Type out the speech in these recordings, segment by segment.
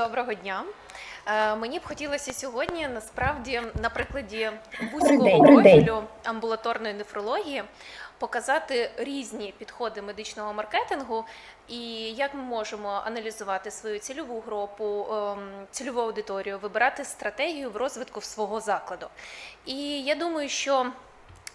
Доброго дня. Е, Мені б хотілося сьогодні насправді на прикладі вузького профілю амбулаторної нефрології показати різні підходи медичного маркетингу і як ми можемо аналізувати свою цільову групу, ем, цільову аудиторію, вибирати стратегію в розвитку свого закладу. І я думаю, що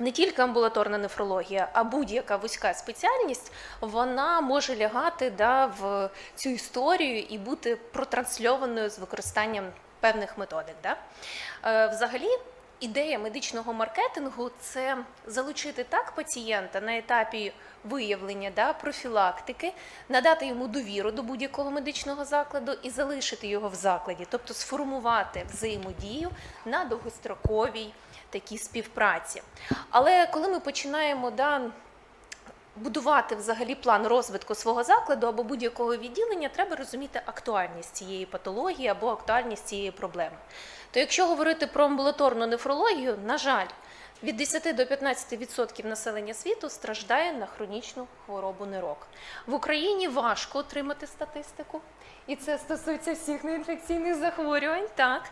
не тільки амбулаторна нефрологія, а будь-яка вузька спеціальність, вона може лягати да, в цю історію і бути протрансльованою з використанням певних методик. Да? Е, взагалі, ідея медичного маркетингу це залучити так пацієнта на етапі виявлення да, профілактики, надати йому довіру до будь-якого медичного закладу і залишити його в закладі, тобто сформувати взаємодію на довгостроковій такій співпраці. Але коли ми починаємо да, будувати взагалі план розвитку свого закладу або будь-якого відділення, треба розуміти актуальність цієї патології або актуальність цієї проблеми. То якщо говорити про амбулаторну нефрологію, на жаль, від 10 до 15% населення світу страждає на хронічну хворобу нирок. В Україні важко отримати статистику, і це стосується всіх неінфекційних захворювань. Так.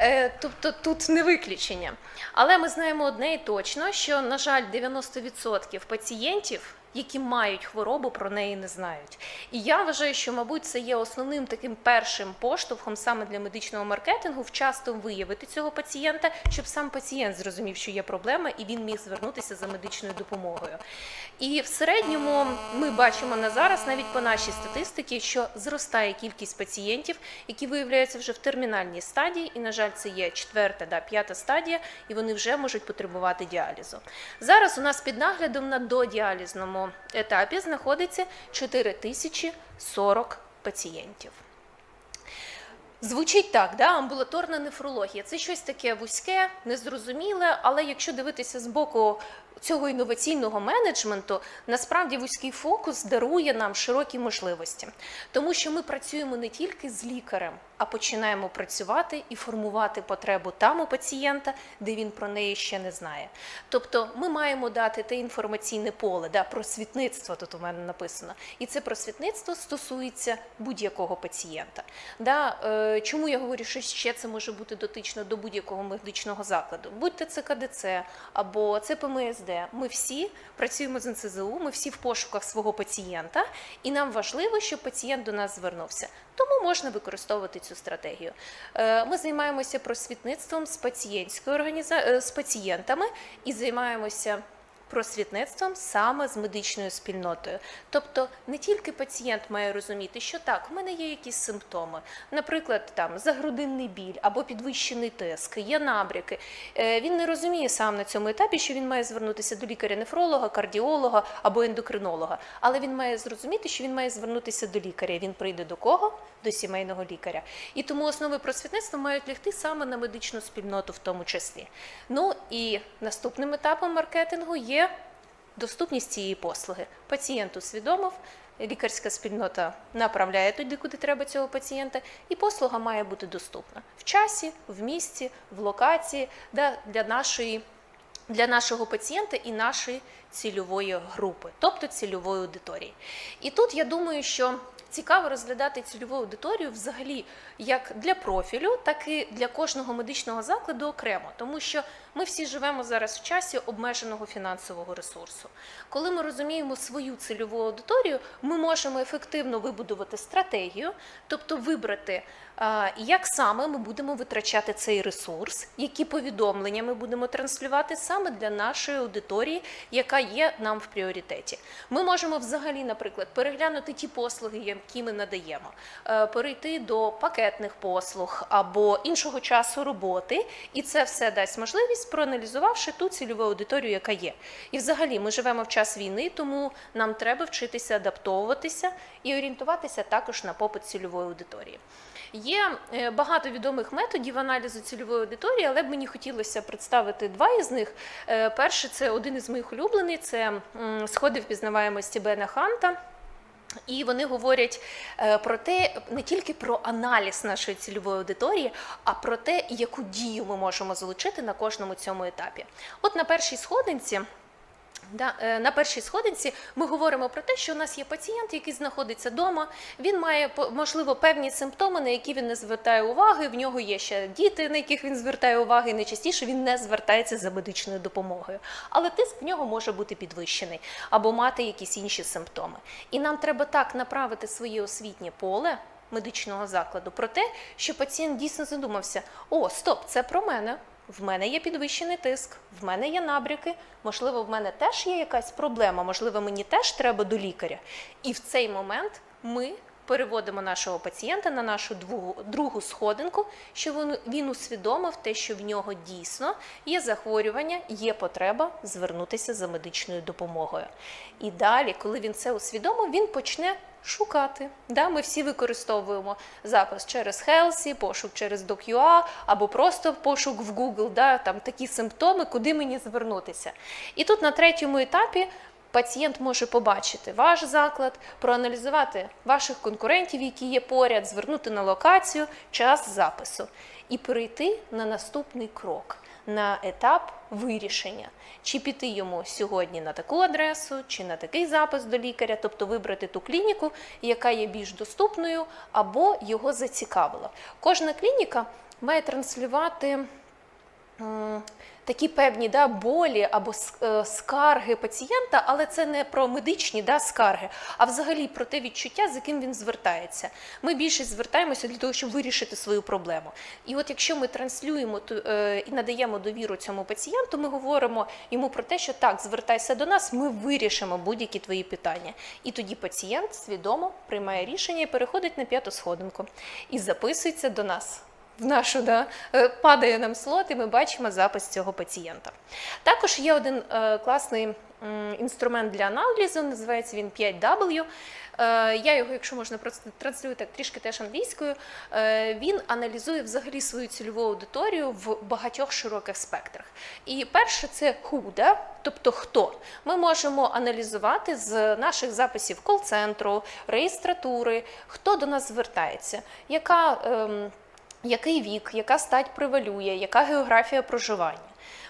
Е, Тобто тут не виключення. Але ми знаємо одне і точно, що, на жаль, 90% пацієнтів, які мають хворобу, про неї не знають. І я вважаю, що, мабуть, це є основним таким першим поштовхом саме для медичного маркетингу вчасно виявити цього пацієнта, щоб сам пацієнт зрозумів, що є проблема, і він міг звернутися за медичною допомогою. І в середньому ми бачимо на зараз, навіть по нашій статистиці, що зростає кількість пацієнтів, які виявляються вже в термінальній стадії, і, на жаль, це є четверта, да, п'ята стадія, і вони вже можуть потребувати діалізу. Зараз у нас під наглядом на додіалізному етапі знаходиться 4040 пацієнтів. Звучить так, да? амбулаторна нефрологія. Це щось таке вузьке, незрозуміле, але якщо дивитися з боку цього інноваційного менеджменту, насправді вузький фокус дарує нам широкі можливості, тому що ми працюємо не тільки з лікарем, а починаємо працювати і формувати потребу там у пацієнта, де він про неї ще не знає. Тобто ми маємо дати те інформаційне поле, да, просвітництво тут у мене написано. І це просвітництво стосується будь-якого пацієнта. Да, е, чому я говорю, що ще це може бути дотично до будь-якого медичного закладу? Будь-то це КДЦ або це ПМСД. Ми всі працюємо з НСЗУ, ми всі в пошуках свого пацієнта, і нам важливо, щоб пацієнт до нас звернувся. Тому можна використовувати цю стратегію. Е, Ми займаємося просвітництвом з пацієнтською е, з пацієнтами і займаємося просвітництвом саме з медичною спільнотою. Тобто не тільки пацієнт має розуміти, що так, в мене є якісь симптоми, наприклад, там загрудинний біль або підвищений тиск, є набряки. Е, Він не розуміє сам на цьому етапі, що він має звернутися до лікаря-нефролога, кардіолога або ендокринолога. Але він має зрозуміти, що він має звернутися до лікаря. Він прийде до кого? До сімейного лікаря. І тому основи просвітництва мають лягти саме на медичну спільноту, в тому числі. Ну і наступним етапом маркетингу є доступність цієї послуги. Пацієнт усвідомив, лікарська спільнота направляє туди, куди треба цього пацієнта, і послуга має бути доступна в часі, в місці, в локації для нашої. Для нашого пацієнта і нашої цільової групи, тобто цільової аудиторії. І тут я думаю, що цікаво розглядати цільову аудиторію взагалі як для профілю, так і для кожного медичного закладу окремо, тому що ми всі живемо зараз в часі обмеженого фінансового ресурсу. Коли ми розуміємо свою цільову аудиторію, ми можемо ефективно вибудувати стратегію, тобто вибрати, як саме ми будемо витрачати цей ресурс, які повідомлення ми будемо транслювати саме для нашої аудиторії, яка є нам в пріоритеті. Ми можемо взагалі, наприклад, переглянути ті послуги, які ми надаємо, е, перейти до пакетних послуг або іншого часу роботи, і це все дасть можливість, проаналізувавши ту цільову аудиторію, яка є. І взагалі ми живемо в час війни, тому нам треба вчитися адаптовуватися і орієнтуватися також на попит цільової аудиторії. Є е, багато відомих методів аналізу цільової аудиторії, але б мені хотілося представити два із них. Е, Перший це один із моїх улюблених, це сходи впізнаваємості Бена Ханта. І вони говорять е, про те, не тільки про аналіз нашої цільової аудиторії, а про те, яку дію ми можемо залучити на кожному цьому етапі. От на першій сходинці на першій сходинці ми говоримо про те, що у нас є пацієнт, який знаходиться вдома. Він має можливо певні симптоми, на які він не звертає уваги. В нього є ще діти, на яких він звертає увагу, і найчастіше він не звертається за медичною допомогою. Але тиск в нього може бути підвищений або мати якісь інші симптоми. І нам треба так направити своє освітнє поле. Медичного закладу про те, що пацієнт дійсно задумався: о, стоп, це про мене. В мене є підвищений тиск, в мене є набряки, можливо, в мене теж є якась проблема, можливо, мені теж треба до лікаря. І в цей момент ми переводимо нашого пацієнта на нашу другу, другу сходинку, що він, він усвідомив те, що в нього дійсно є захворювання, є потреба звернутися за медичною допомогою. І далі, коли він це усвідомив, він почне шукати. Да? Ми всі використовуємо запис через Хелсі, пошук через DocUA або просто пошук в Google, да? там такі симптоми, куди мені звернутися. І тут на третьому етапі пацієнт може побачити ваш заклад, проаналізувати ваших конкурентів, які є поряд, звернути на локацію, час запису і перейти на наступний крок. На етап вирішення, чи піти йому сьогодні на таку адресу, чи на такий запис до лікаря, тобто вибрати ту клініку, яка є більш доступною, або його зацікавила. Кожна клініка має транслювати такі певні да, болі або е, скарги пацієнта, але це не про медичні да, скарги, а взагалі про те відчуття, з яким він звертається. Ми більше звертаємося для того, щоб вирішити свою проблему. І от якщо ми транслюємо ту- е, і надаємо довіру цьому пацієнту, ми говоримо йому про те, що так, звертайся до нас, ми вирішимо будь-які твої питання. І тоді пацієнт свідомо приймає рішення і переходить на п'яту сходинку і записується до нас в нашу да, е, падає нам слот, і ми бачимо запис цього пацієнта. Також є один е, класний інструмент для аналізу, називається він 5W. Е, я його, якщо можна, просто транслюю так трішки теж англійською. Він аналізує взагалі свою цільову аудиторію в багатьох широких спектрах. І перше це who, да? тобто хто. Ми можемо аналізувати з наших записів кол-центру, реєстратури, хто до нас звертається, яка. ем, який вік, яка стать превалює, яка географія проживання.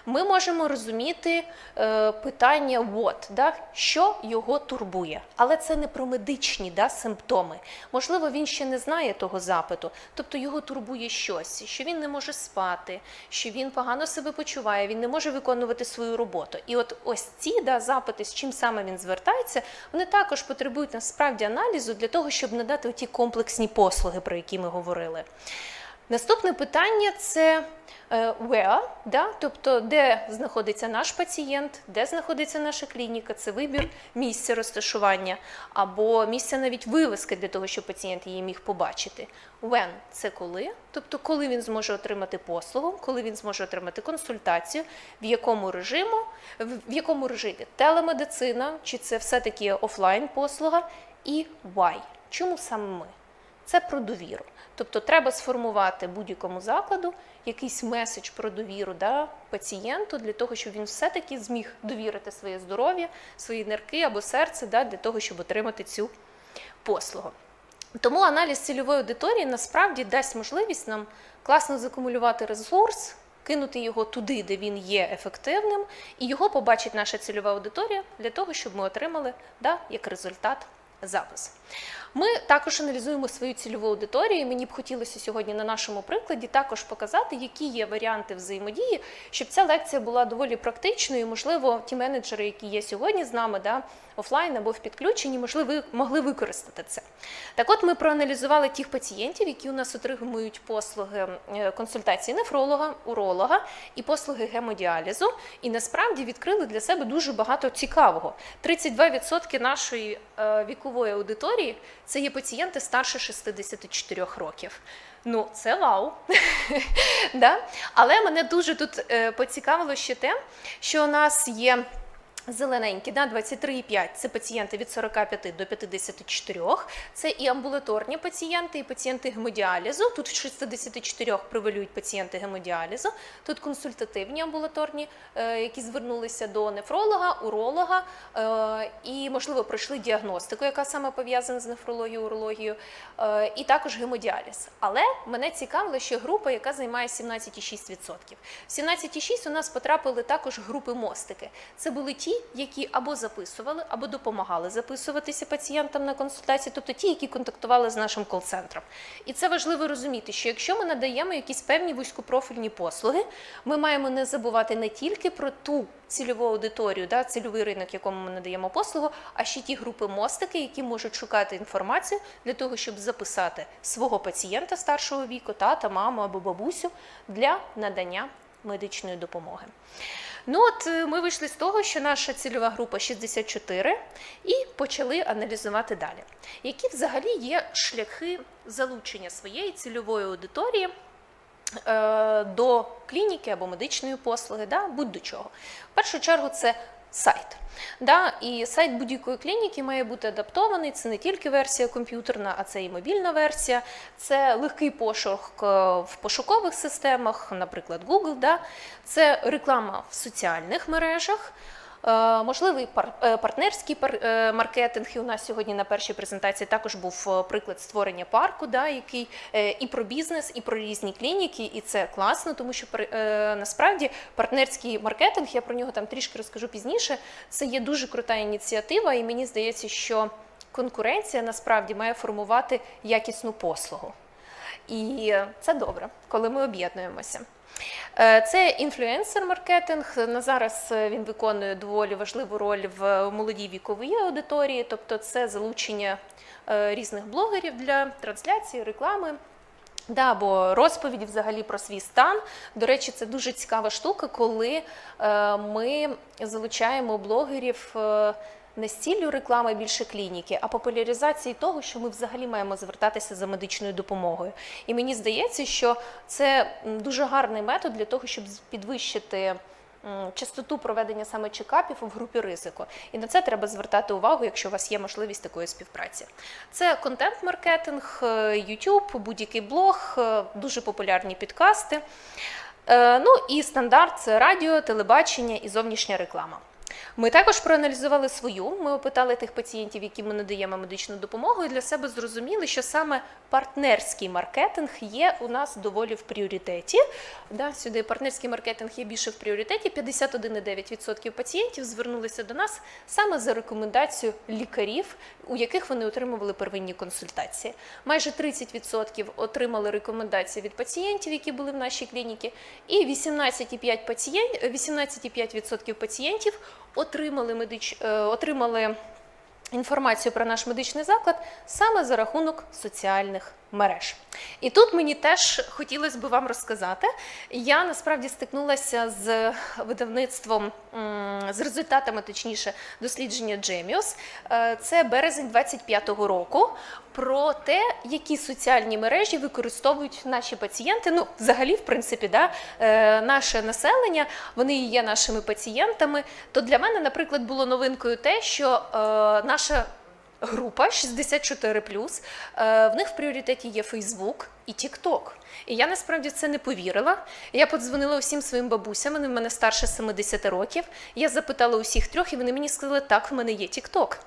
Ми можемо розуміти е, питання what, да, що його турбує. Але це не про медичні да, симптоми. Можливо, він ще не знає того запиту, тобто його турбує щось, що він не може спати, що він погано себе почуває, він не може виконувати свою роботу. І от ось ці да, запити, з чим саме він звертається, вони також потребують насправді аналізу для того, щоб надати ті комплексні послуги, про які ми говорили. Наступне питання це е, where, да? тобто де знаходиться наш пацієнт, де знаходиться наша клініка, це вибір місця розташування або місця навіть вивиски для того, щоб пацієнт її міг побачити. When – це коли, тобто коли він зможе отримати послугу, коли він зможе отримати консультацію, в якому режиму, в якому режимі телемедицина, чи це все-таки офлайн послуга, і why. Чому саме ми? Це про довіру. Тобто треба сформувати будь-якому закладу якийсь меседж про довіру да, пацієнту для того, щоб він все-таки зміг довірити своє здоров'я, свої нирки або серце да, для того, щоб отримати цю послугу. Тому аналіз цільової аудиторії насправді дасть можливість нам класно закумулювати ресурс, кинути його туди, де він є ефективним, і його побачить наша цільова аудиторія для того, щоб ми отримали да, як результат запис. Ми також аналізуємо свою цільову аудиторію. і Мені б хотілося сьогодні на нашому прикладі також показати, які є варіанти взаємодії, щоб ця лекція була доволі практичною. і, Можливо, ті менеджери, які є сьогодні з нами, да, офлайн або в підключенні, можливо, могли використати це. Так от ми проаналізували тих пацієнтів, які у нас отримують послуги е, консультації нефролога, уролога і послуги гемодіалізу, і насправді відкрили для себе дуже багато цікавого. 32% нашої е, вікової аудиторії це є пацієнти старше 64 років. Ну, це вау. да? Але мене дуже тут е, поцікавило ще те, що у нас є. Зелененькі, да, 23,5 – це пацієнти від 45 до 54, це і амбулаторні пацієнти, і пацієнти гемодіалізу. Тут в 64 превалюють пацієнти гемодіалізу, тут консультативні амбулаторні, е, які звернулися до нефролога, уролога е, і, можливо, пройшли діагностику, яка саме пов'язана з нефрологією, урологією, е, і також гемодіаліз. Але мене цікавила ще група, яка займає 17,6%. В 17,6 у нас потрапили також групи мостики. Це були ті, які або записували, або допомагали записуватися пацієнтам на консультації, тобто ті, які контактували з нашим кол-центром. І це важливо розуміти, що якщо ми надаємо якісь певні вузькопрофільні послуги, ми маємо не забувати не тільки про ту цільову аудиторію, да, цільовий ринок, якому ми надаємо послугу, а ще ті групи мостики, які можуть шукати інформацію для того, щоб записати свого пацієнта старшого віку, тата, маму або бабусю для надання медичної допомоги. Ну от е, ми вийшли з того, що наша цільова група 64, і почали аналізувати далі. Які взагалі є шляхи залучення своєї цільової аудиторії е, до клініки або медичної послуги, да, будь-до чого. В першу чергу це сайт. Да, і сайт будь-якої клініки має бути адаптований. Це не тільки версія комп'ютерна, а це і мобільна версія. Це легкий пошук е, в пошукових системах, наприклад, Google. Да. Це реклама в соціальних мережах. Е, Можливий е, партнерський е, маркетинг. І у нас сьогодні на першій презентації також був приклад створення парку, да, який і про бізнес, і про різні клініки, і це класно, тому що насправді партнерський маркетинг, я про нього там трішки розкажу пізніше. Це є дуже крута ініціатива, і мені здається, що конкуренція насправді має формувати якісну послугу. І це добре, коли ми об'єднуємося. Е, Це інфлюенсер-маркетинг. На зараз е, він виконує доволі важливу роль в молодій віковій аудиторії, тобто це залучення е, різних блогерів для трансляції, реклами. Да, або розповіді взагалі про свій стан. До речі, це дуже цікава штука, коли е, ми залучаємо блогерів е, не з ціллю реклами більше клініки, а популяризації того, що ми взагалі маємо звертатися за медичною допомогою. І мені здається, що це дуже гарний метод для того, щоб підвищити. Частоту проведення саме чекапів в групі ризику, і на це треба звертати увагу, якщо у вас є можливість такої співпраці. Це контент-маркетинг, е, YouTube, будь-який блог, е, дуже популярні підкасти. Е, Ну і стандарт це радіо, телебачення і зовнішня реклама. Ми також проаналізували свою. Ми опитали тих пацієнтів, яким ми надаємо медичну допомогу, і для себе зрозуміли, що саме партнерський маркетинг є у нас доволі в пріоритеті. Да, сюди партнерський маркетинг є більше в пріоритеті. 51,9% пацієнтів звернулися до нас саме за рекомендацією лікарів, у яких вони отримували первинні консультації. Майже 30% отримали рекомендації від пацієнтів, які були в нашій клініці, і 18,5% пацієнт, 18,5% пацієнтів отримали медич, е, отримали інформацію про наш медичний заклад саме за рахунок соціальних мереж. І тут мені теж хотілося б вам розказати. Я насправді стикнулася з видавництвом, з результатами, точніше, дослідження. Е, Це березень 25-го року. Про те, які соціальні мережі використовують наші пацієнти. Ну, взагалі, в принципі, да, е, наше населення, вони є нашими пацієнтами. То для мене, наприклад, було новинкою те, що е, наша група 64 е, в них в пріоритеті є Фейсбук і Тікток. І я насправді це не повірила. Я подзвонила усім своїм бабусям, вони в мене старше 70 років. Я запитала усіх трьох, і вони мені сказали, так, в мене є Тікток.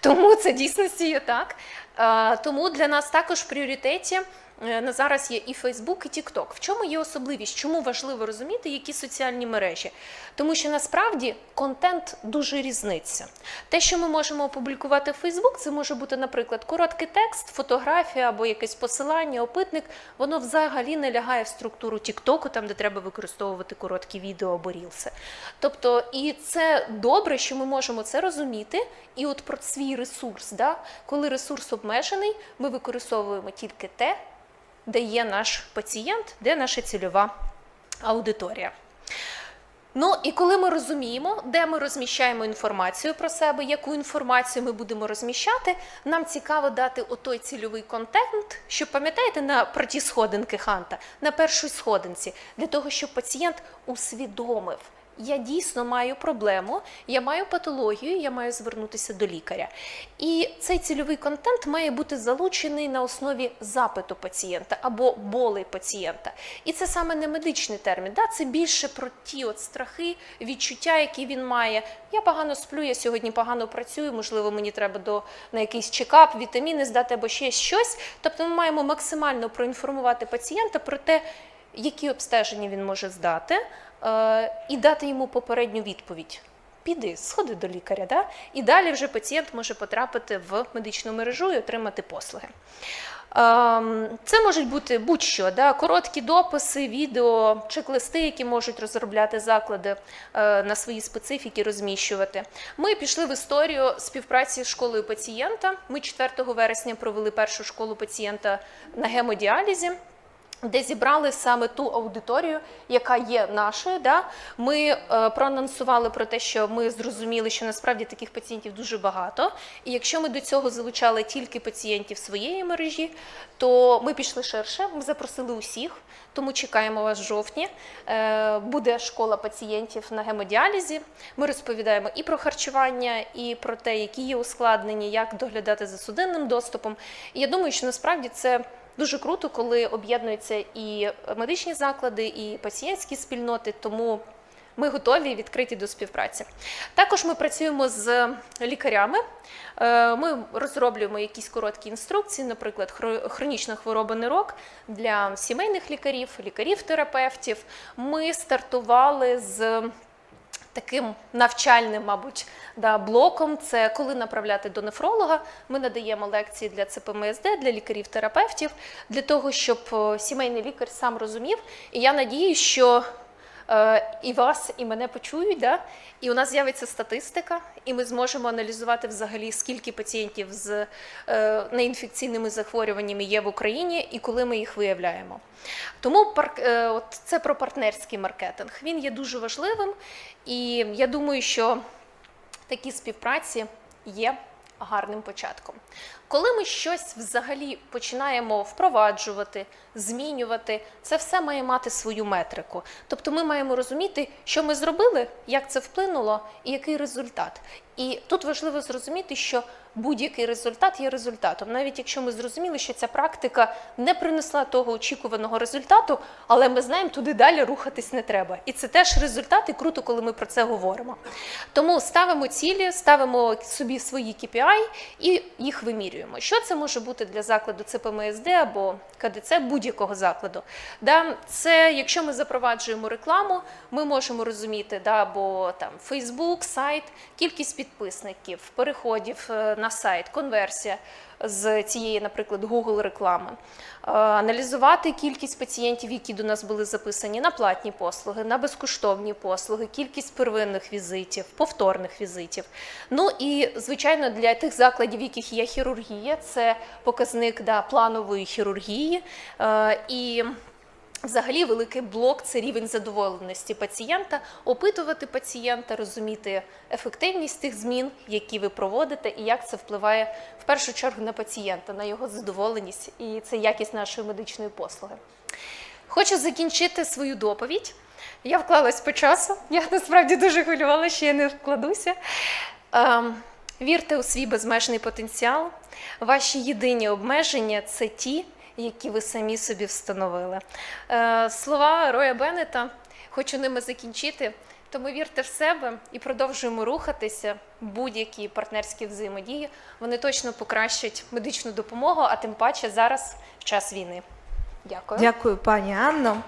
Тому це дійсності є так. Е, Тому для нас також в пріоритеті на зараз є і Фейсбук, і Тікток. В чому є особливість? Чому важливо розуміти, які соціальні мережі? Тому що насправді контент дуже різниться. Те, що ми можемо опублікувати в Фейсбук, це може бути, наприклад, короткий текст, фотографія або якесь посилання, опитник. Воно взагалі не лягає в структуру Тіктоку, там де треба використовувати короткі відео або рілси. Тобто, і це добре, що ми можемо це розуміти. І от про свій ресурс, да? коли ресурс обмежений, ми використовуємо тільки те, де є наш пацієнт, де наша цільова аудиторія. Ну і коли ми розуміємо, де ми розміщаємо інформацію про себе, яку інформацію ми будемо розміщати, нам цікаво дати отой цільовий контент, що пам'ятаєте на про ті сходинки Ханта, на першій сходинці, для того, щоб пацієнт усвідомив. Я дійсно маю проблему, я маю патологію, я маю звернутися до лікаря. І цей цільовий контент має бути залучений на основі запиту пацієнта або болей пацієнта. І це саме не медичний термін, да? це більше про ті от страхи, відчуття, які він має. Я погано сплю, я сьогодні погано працюю, можливо, мені треба до, на якийсь чекап, вітаміни здати або ще щось. Тобто ми маємо максимально проінформувати пацієнта про те, які обстеження він може здати, і дати йому попередню відповідь. піди, сходи до лікаря. Да? І далі вже пацієнт може потрапити в медичну мережу і отримати послуги. Ем, Це можуть бути будь-що, да? короткі дописи, відео, чек-листи, які можуть розробляти заклади е, на свої специфіки, розміщувати. Ми пішли в історію співпраці з школою пацієнта. Ми 4 вересня провели першу школу пацієнта на гемодіалізі. Де зібрали саме ту аудиторію, яка є нашою. Да? Ми е, проанонсували про те, що ми зрозуміли, що насправді таких пацієнтів дуже багато. І якщо ми до цього залучали тільки пацієнтів своєї мережі, то ми пішли ширше. Ми запросили усіх, тому чекаємо вас в жовтні. Е, буде школа пацієнтів на гемодіалізі. Ми розповідаємо і про харчування, і про те, які є ускладнення, як доглядати за судинним доступом. І я думаю, що насправді це. Дуже круто, коли об'єднуються і медичні заклади, і пацієнтські спільноти, тому ми готові відкриті до співпраці. Також ми працюємо з лікарями. Е, Ми розроблюємо якісь короткі інструкції, наприклад, хро- хронічна хвороба нирок для сімейних лікарів, лікарів-терапевтів. Ми стартували з таким навчальним, мабуть, да, блоком. Це коли направляти до нефролога. Ми надаємо лекції для ЦПМСД, для лікарів-терапевтів, для того, щоб е, сімейний лікар сам розумів. І я надію, що і вас, і мене почують, да? і у нас з'явиться статистика, і ми зможемо аналізувати взагалі, скільки пацієнтів з е, неінфекційними захворюваннями є в Україні і коли ми їх виявляємо. Тому е, от це про партнерський маркетинг. Він є дуже важливим, і я думаю, що такі співпраці є гарним початком. Коли ми щось взагалі починаємо впроваджувати, змінювати, це все має мати свою метрику. Тобто ми маємо розуміти, що ми зробили, як це вплинуло і який результат. І тут важливо зрозуміти, що будь-який результат є результатом, навіть якщо ми зрозуміли, що ця практика не принесла того очікуваного результату, але ми знаємо, туди далі рухатись не треба. І це теж результат, і круто, коли ми про це говоримо. Тому ставимо цілі, ставимо собі свої KPI і їх вимірюємо. Що це може бути для закладу ЦПМСД або КДЦ будь-якого закладу? Да, це якщо ми запроваджуємо рекламу, ми можемо розуміти, да, або там Facebook, сайт, кількість підписників, переходів е, на сайт, конверсія з цієї, наприклад, Google реклами, Е, аналізувати кількість пацієнтів, які до нас були записані на платні послуги, на безкоштовні послуги, кількість первинних візитів, повторних візитів. Ну і звичайно, для тих закладів, в яких є хірургія, це показник да, планової хірургії. Е, І Взагалі, великий блок це рівень задоволеності пацієнта, опитувати пацієнта, розуміти ефективність тих змін, які ви проводите, і як це впливає в першу чергу на пацієнта, на його задоволеність і це якість нашої медичної послуги. Хочу закінчити свою доповідь. Я вклалась по часу. Я насправді дуже хвилювалася, що я не вкладуся. Ем, Вірте у свій безмежний потенціал. Ваші єдині обмеження це ті, які ви самі собі встановили. Е, Слова Роя Беннета, хочу ними закінчити. Тому вірте в себе і продовжуємо рухатися. Будь-які партнерські взаємодії вони точно покращать медичну допомогу, а тим паче зараз в час війни. Дякую. Дякую, пані Анно.